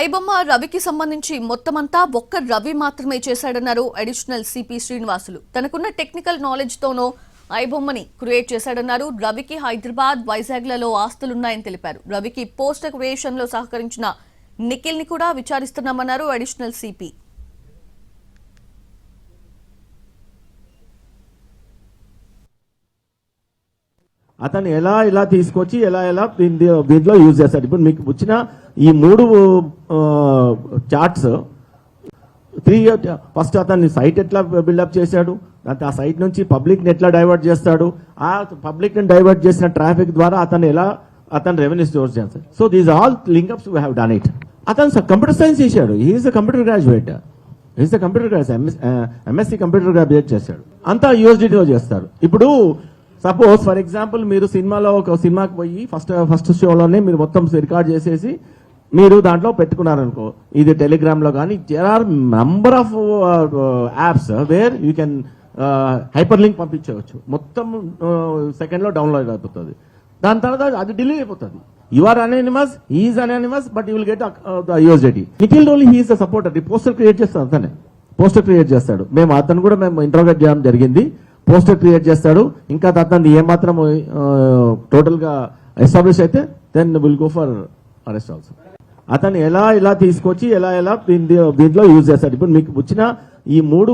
ఐబొమ్మ రవికి సంబంధించి మొత్తమంతా ఒక్క రవి మాత్రమే చేశాడన్నారు అడిషనల్ సిపి శ్రీనివాసులు. తనకున్న టెక్నికల్ నాలెడ్జ్ తోనో ఐబొమ్మని క్రియేట్ చేశాడన్నారు రవికి హైదరాబాద్ వైజాగ్లలో ఆస్తులున్నాయని తెలిపారు. రవికి పోస్టర్ క్రియేషన్లో సహకరించిన నిఖిల్ని కూడా విచారిస్తున్నామన్నారు అడిషనల్ సిపి. అతను ఎలా ఇలా తీసుకొచ్చి ఎలా ఎలా దీంట్లో యూజ్ చేస్తాడు. ఇప్పుడు మీకు వచ్చిన ఈ మూడు చార్ట్స్ త్రీ ఫస్ట్ అతన్ని సైట్ ఎట్లా బిల్డప్ చేశాడు? ఆ సైట్ నుంచి పబ్లిక్ని ఎట్లా డైవర్ట్ చేస్తాడు? ఆ పబ్లిక్ని డైవర్ట్ చేసిన ట్రాఫిక్ ద్వారా అతను ఎలా అతను రెవెన్యూ స్టోర్స్ చేస్తాడు? So these all linkups we have done it అతను కంప్యూటర్ సైన్స్ చేశాడు. He's computer graduate is the computer graduate MSc computer graduate చేశాడు. అంతా యూఎస్డిటీలో చేస్తారు ఇప్పుడు సపోజ్ ఫర్ ఎగ్జాంపుల్ మీరు సినిమాలో ఒక సినిమాకి పోయి ఫస్ట్ ఫస్ట్ షోలోనే మీరు మొత్తం రికార్డ్ చేసేసి మీరు దాంట్లో పెట్టుకున్నారనుకో ఇది టెలిగ్రామ్లో కానీ there are number of apps where you can hyper link పంపించవచ్చు. మొత్తం uh, సెకండ్లో డౌన్లోడ్ అయిపోతుంది. దాని తర్వాత అది డిలీట్ అయిపోతుంది. You are anonymous is anonymous but you will get USDT Nikhil only he's a supporter poster create చేస్తాడు అతనే. పోస్టర్ క్రియేట్ చేస్తాడు. మేము అతను కూడా మేము ఇంటర్వ్యూట్ చేయడం జరిగింది. పోస్టర్ క్రియేట్ చేస్తాడు. ఇంకా అతను ఏమాత్రం టోటల్ uh, గా ఎస్టాబ్లిష్ అయితే then will go for arrest also అతను ఎలా ఇలా తీసుకొచ్చి ఎలా ఎలా దీంట్లో యూజ్ చేస్తాడు. ఇప్పుడు మీకు వచ్చిన ఈ మూడు